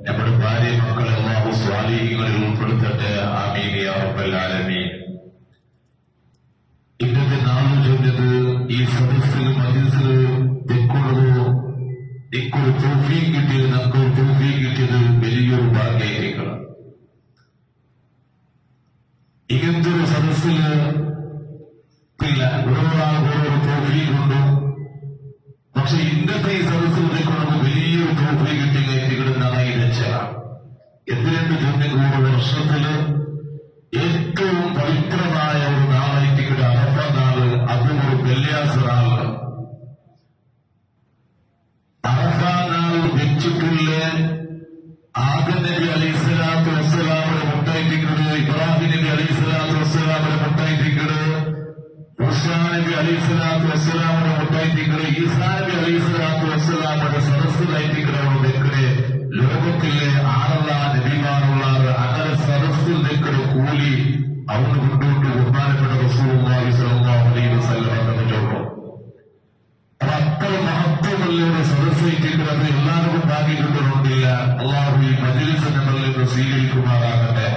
നമ്മുടെ ആമീൻ യാ റബ്ബൽ ആലമീൻ. ഈ സദസ്സിൽ ഇങ്ങനത്തെ ഒരു ഓരോ ഓരോരാൾ ഓരോ തോഫീ കൊണ്ടു പക്ഷെ ഇന്നത്തെ ഈ സദസ്സിൽ നമുക്ക് വലിയൊരു ട്രോഫി കിട്ടി നിങ്ങളുണ്ടായി വെച്ചാണ് എന്തിരണ്ട് ചോദ്യം ഒരു വർഷത്തിൽ ഏറ്റവും പവിത്രമായ ഒരു നാളായിട്ട് അറഫ നാൾ അതും ഒരു വെള്ളിയാഴ്ച നാൾ അറഫ നാൾ വെച്ചിട്ടുള്ള ആദം നബി അലൈഹി സ്വലാത്തു വസ്സലാമിനെ മുട്ടായിട്ടിക്കട് ഇബ്രാഹിം നബി അലൈഹി സ്വലാത്തു വസ്സലാമിനെ മുട്ടായിട്ടിക്കട് മൂസാ നബി അലൈഹി വസ്സലാമിനെ മുട്ടായിട്ടിക്കട് ഈസാ വസ്സലാമിന്റെ സദസ്സിലായിട്ടിക്കടവണ് വെക്കടെ ലോകത്തിലെ ആറുള്ള നബിമാരുള്ള അങ്ങനെ സദസ്സിൽ നിൽക്കുന്ന കൂലി അവന് കൊണ്ടുകൊണ്ട് ബഹുമാനപ്പെട്ട റസൂലുള്ളാഹി സ്വല്ലല്ലാഹു അലൈഹി വസല്ലം എന്ന് ചൊല്ലും അത്ര മഹത്വമുള്ള ഒരു സദസ്സായിട്ടുണ്ട് അത് എല്ലാവർക്കും ഭാഗ്യം കിട്ടുന്നുണ്ടില്ല അള്ളാഹു ഈ മജിലിസ് നമ്മളിൽ സ്വീകരിക്കുമാറാകട്ടെ.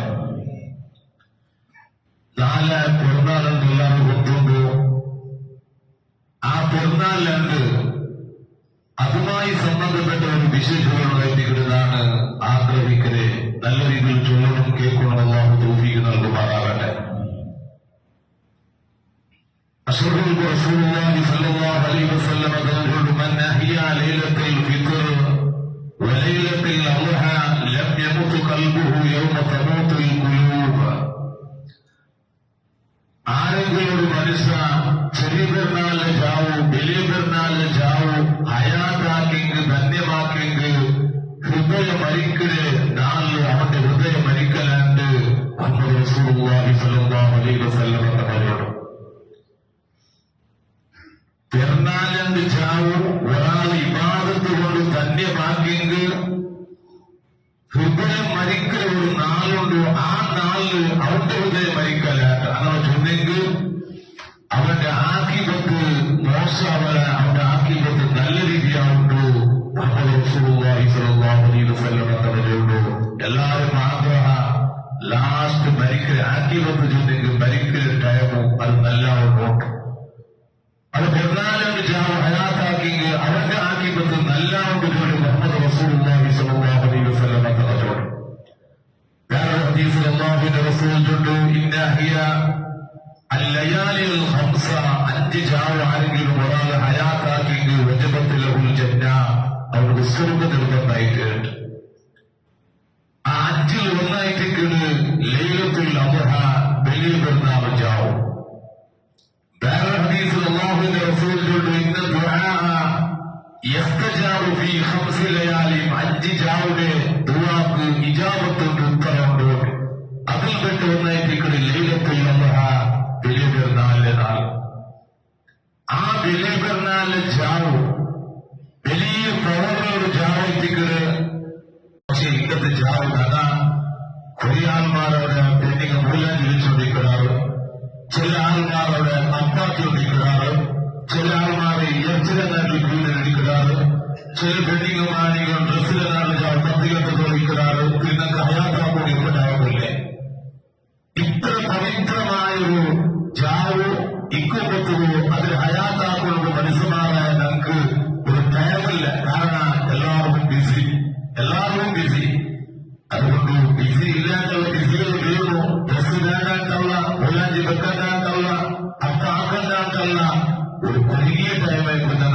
നാല് പെരുന്നാളുണ്ട് എല്ലാവരും കൊണ്ടുണ്ടോ ആ പെരുന്നാളിലുണ്ട് അതുമായി സംബന്ധപ്പെട്ട ഒരു വിശേഷതയുള്ള വ്യക്തികളിലാണ് ആഗ്രഹിക്കരെ നല്ല രീതിയിൽ ചൊല്ലണം കേൾക്കണമെന്നാണ് അള്ളാഹു തോഫിക്ക് നൽകുമാറാകട്ടെ. അഷറുൽ റസൂലുള്ളാഹി സ്വല്ലല്ലാഹു അലൈഹി വസല്ലം തങ്ങളുടെ ഫിത്ർ വലൈലത്തുൽ ഖൽബുഹു യൗമ ഒരു മനുഷ്യ ചെറിയ പെരുന്നാളിലെ ചാവു വലിയ പെരുന്നാളിലെ ചാവു ഹയാത്താക്കെങ്കിൽ ധന്യമാക്കെങ്കിൽ ഹൃദയം മരിക്കല് നാളില് അവന്റെ ഹൃദയം മരിക്കലാണ്ട് മുഹമ്മദ് റസൂലുള്ളാഹി സ്വല്ലല്ലാഹു അലൈഹി വസല്ലം എന്ന് പറയണം പെരുന്നാളിന്റെ ചാവ് ഒരാൾ ഇബാദത്ത് കൊണ്ട് ധന്യമാക്കിയെങ്കിൽ ഹൃദയം മരിക്കൽ ഒരു നാളുണ്ട് ആ നാളിൽ അവന്റെ സ്വല്ലല്ലാഹു അലൈഹി വസല്ലം പറഞ്ഞുള്ളൂ എല്ലാവരും ആഗ്രഹ ലാസ്റ്റ് മരിക്കൽ ആക്കിപത്ത് ചൊന്നെങ്കിൽ മരിക്കൽ ടൈമും അത് നല്ല നോക്കും. അത് പെരുന്നാളിന്റെ ജാവ് ഹയാത്താക്കിയെങ്കിൽ അവന്റെ ആക്കിപത്ത് നല്ല ജോലി മുഹമ്മദ് റസൂലുള്ളാഹി സ്വല്ലല്ലാഹു അലൈഹി വസല്ലം തന്ന ജോലി വേറെ ഹദീസിൽ അല്ലാഹുവിന്റെ റസൂൽ ചൊല്ലു ഇന്ന ഹിയ അല്ലയാലിൽ ഹംസ അഞ്ച് ജാവ് ആരെങ്കിലും ഒരാൾ ഹയാത്താക്കിയെങ്കിൽ വജബത്തിൽ ലഹുൽ ജന്ന അവർക്ക് സ്വർഗ നിർബന്ധമായിട്ട് ആ അഞ്ചിൽ ഒന്നായിട്ടെങ്കിൽ ലൈലത്തിൽ അദ്ഹ വലിയ പെരുന്നാൾ ജാവും വേറെ ഹദീസിൽ അല്ലാഹുവിന്റെ റസൂൽ ചൊല്ലു ഇന്ന അഞ്ച് ജാവുടെ ദുആക്ക് ഇജാബത്തുണ്ട് ഉത്തരവുണ്ട്. അതിൽ പെട്ട് ഒന്നായിട്ടിക്കടി ലൈലത്തുൽ അദ്ഹ വലിയ പെരുന്നാളിന്റെ നാൾ. ആ വലിയ പെരുന്നാളിലെ ജാവ് വലിയ പവറുള്ള ജാവ് പക്ഷെ കുറേ ആൾമാരവിടെ പെണ്ണിങ് മൂലം ജീവിച്ചുകൊണ്ടിരിക്കാറ് ചില ആൾമാരവിടെ അപ്പാക്കിക്കൊണ്ടിരിക്കാറ് ചില ആൾമാരെ ഇറച്ചിലെ നാട്ടിൽ വീടിനടിക്കാറ് ചില പെണ്ണിങ് മാണികൾ ഡ്രസ്സിലെ നാട്ടിൽ പത്തികത്ത് തോന്നിക്കാറ് പിന്നെ ഹയാത്താക്കൂടി ഉണ്ടാവില്ലേ ഇത്ര പവിത്രമായൊരു ജാവോ ഇക്കുമ്പത്തുവോ അതിൽ ഹയാത്താക്കളുടെ മനസ്സുമാറായ നമുക്ക് ഒരു ടൈമില്ല കാരണം എല്ലാവർക്കും ബിസി എല്ലാവർക്കും ബിസി അതുകൊണ്ട് ഡിഗ്രി ഇല്ലാത്തവർ ഡിഗ്രിയിൽ വീഴുന്നു ഡ്രസ് ഇല്ലാണ്ടാക്കല്ല ഉള്ളാഞ്ചി വെക്കണ്ടാക്കല്ല അത്താക്കണ്ടാക്കല്ല ഒരു കുരുങ്ങിയ ടൈമായിരിക്കുന്ന